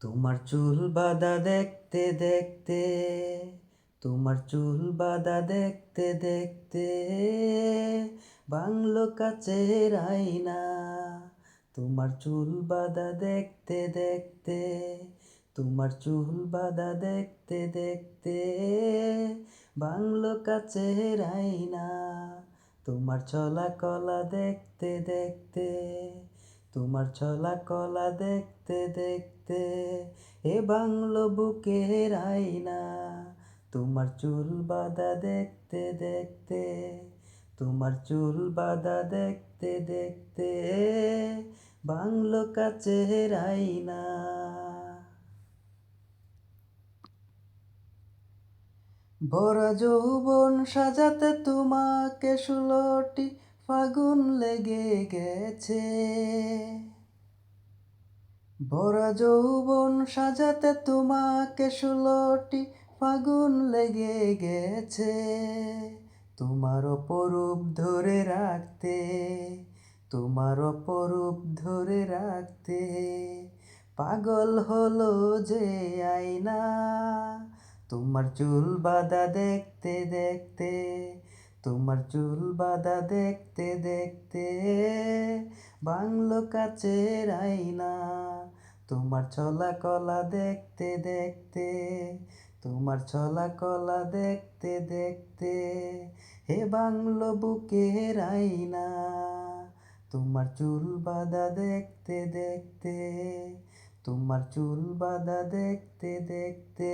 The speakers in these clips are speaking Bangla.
তোমার চুল বাঁধা দেখতে দেখতে, তোমার চুল বাঁধা দেখতে দেখতে, বাংলো কাচের আয়না, তোমার চুল বাঁধা দেখতে দেখতে, তোমার চুল বাঁধা দেখতে দেখতে, বাংলো কাচের আয়না, তোমার চলা কলা দেখতে দেখতে তোমার ছলা কলা দেখতে দেখতে এ বাংলো বুকের আয়না। তোমার চুল বাঁধা দেখতে দেখতে, তোমার চুল বাঁধা দেখতে দেখতে বাংলো কাচের আয়না। ভরা যৌবন সাজাতে তোমাকে ষোলোটি ফাগুন লেগে গেছে। ভরা যৌবন সাজাতে তোমাকে ষোলোটি ফাগুন লেগে গেছে। তোমার অপরূপ ধরে রাখতে, তোমার অপরূপ ধরে রাখতে। পাগল হলো যে আয়না, তোমার চুল বাঁধা দেখতে দেখতে তোমার চুল বাঁধা দেখতে দেখতে বাংলো কাচের আয়না। তোমার ছলা কলা দেখতে দেখতে, তোমার ছলা কলা দেখতে দেখতে হে বাংলো বুকের আয়না। তোমার চুল বাঁধা দেখতে দেখতে, তোমার চুল বাঁধা দেখতে দেখতে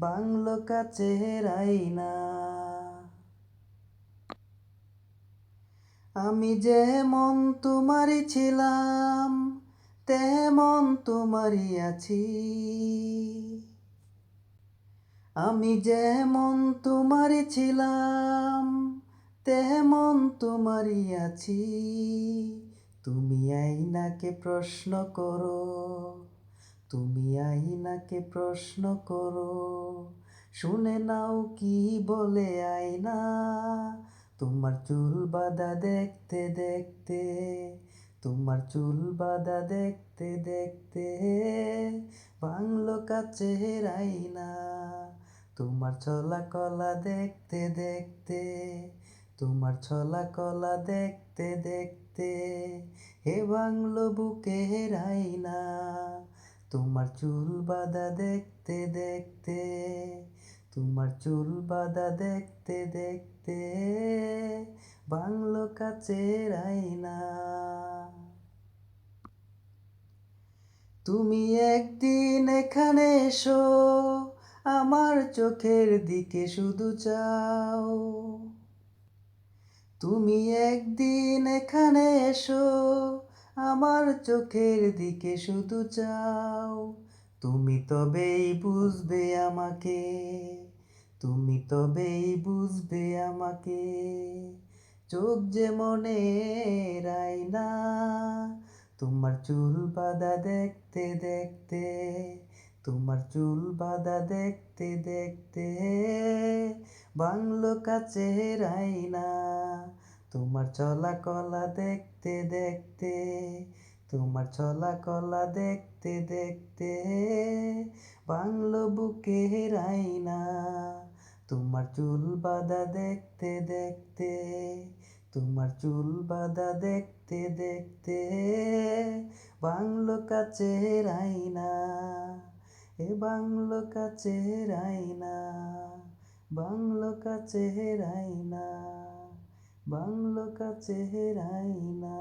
বাংলো কাচের আয়না। আমি যেমন তোমারই ছিলাম, তেমন তোমারই আছি। আমি যেমন তোমারই ছিলাম, তেমন তোমারই আছি। তুমি আইনাকে প্রশ্ন করো, তুমি আইনাকে প্রশ্ন করো, শুনে নাও কি বলে আয়না। তোমার চুল বাঁধা দেখতে দেখতে, তোমার চুল বাঁধা দেখতে দেখতে বাংলো কাচের আয়না। তোমার ছলা কলা দেখতে দেখতে, তোমার ছলা কলা দেখতে দেখতে, হে বাংলো বুকের আয়না। তোমার চুল বাঁধা দেখতে দেখতে, তোমার চুল বাঁধা দেখতে দেখতে বাংলো কাচের আয়না। তুমি একদিন এখানে এসো, আমার চোখের দিকে শুধু চাও। তুমি একদিন এখানে এসো, আমার চোখের দিকে শুধু চাও। তুমি তবেই বুঝবে আমাকে। তুমি তবেই বুঝবে আমাকে। চোখ যে মনে না, তোমার চুল বাঁধা দেখতে দেখতে, তোমার চুল বাঁধা দেখতে দেখতে বাংলো কাছে রাইনা তোমার চলা কলা দেখতে দেখতে, তোমার চলা কলা দেখতে দেখতে বাংলো বুকে রাইনা তোমার চুল বাঁধা দেখতে দেখতে, তোমার চুল বাঁধা দেখতে দেখতে, বাংলো কাছে রাইনা এ বাংলো কাছে রাইনা বাংলো কাছে রাইনা বাংলো কাছে রাইনা